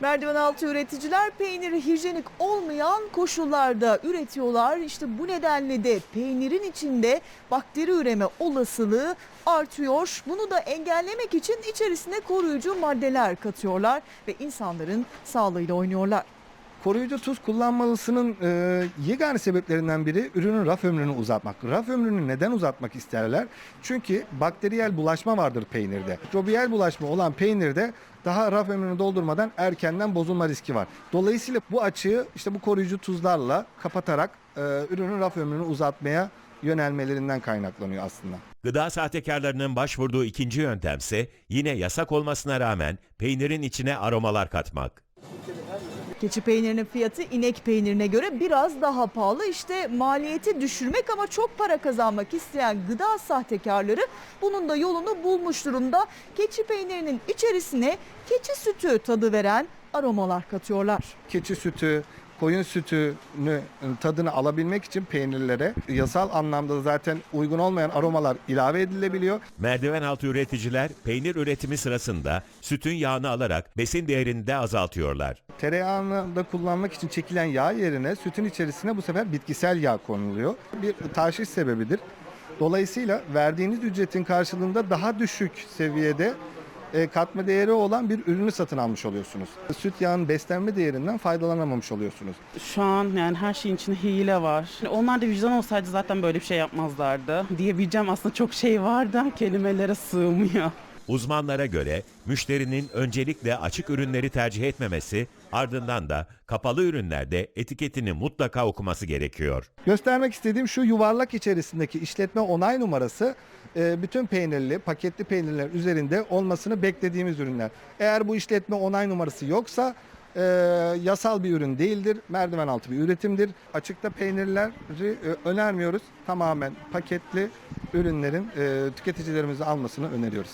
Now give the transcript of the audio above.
merdiven altı üreticiler peyniri hijyenik olmayan koşullarda üretiyorlar. İşte bu nedenle de peynirin içinde bakteri üreme olasılığı artıyor. Bunu da engellemek için içerisine koruyucu maddeler katıyorlar ve insanların sağlığıyla oynuyorlar. Koruyucu tuz kullanmalısının e, yegane sebeplerinden biri ürünün raf ömrünü uzatmak. Raf ömrünü neden uzatmak isterler? Çünkü bakteriyel bulaşma vardır peynirde. Mikrobiyel bulaşma olan peynirde daha raf ömrünü doldurmadan erkenden bozulma riski var. Dolayısıyla bu açığı işte bu koruyucu tuzlarla kapatarak e, ürünün raf ömrünü uzatmaya yönelmelerinden kaynaklanıyor aslında. Gıda sahtekarlarının başvurduğu ikinci yöntemse yine yasak olmasına rağmen peynirin içine aromalar katmak. Keçi peynirinin fiyatı inek peynirine göre biraz daha pahalı. İşte maliyeti düşürmek ama çok para kazanmak isteyen gıda sahtekarları bunun da yolunu bulmuş durumda. Keçi peynirinin içerisine keçi sütü tadı veren aromalar katıyorlar. Keçi sütü, koyun sütünü tadını alabilmek için peynirlere yasal anlamda zaten uygun olmayan aromalar ilave edilebiliyor. Merdiven altı üreticiler peynir üretimi sırasında sütün yağını alarak besin değerini de azaltıyorlar. Tereyağını da kullanmak için çekilen yağ yerine sütün içerisine bu sefer bitkisel yağ konuluyor. Bir taşış sebebidir. Dolayısıyla verdiğiniz ücretin karşılığında daha düşük seviyede e, katma değeri olan bir ürünü satın almış oluyorsunuz. Süt yağının beslenme değerinden faydalanamamış oluyorsunuz. Şu an yani her şeyin içinde hile var. Onlar da vicdan olsaydı zaten böyle bir şey yapmazlardı. Diyebileceğim aslında çok şey var da kelimelere sığmıyor. Uzmanlara göre müşterinin öncelikle açık ürünleri tercih etmemesi, ardından da kapalı ürünlerde etiketini mutlaka okuması gerekiyor. Göstermek istediğim şu yuvarlak içerisindeki işletme onay numarası e, bütün peynirli, paketli peynirler üzerinde olmasını beklediğimiz ürünler. Eğer bu işletme onay numarası yoksa e, yasal bir ürün değildir. Merdiven altı bir üretimdir. Açıkta peynirleri e, önermiyoruz. Tamamen paketli ürünlerin e, tüketicilerimize almasını öneriyoruz.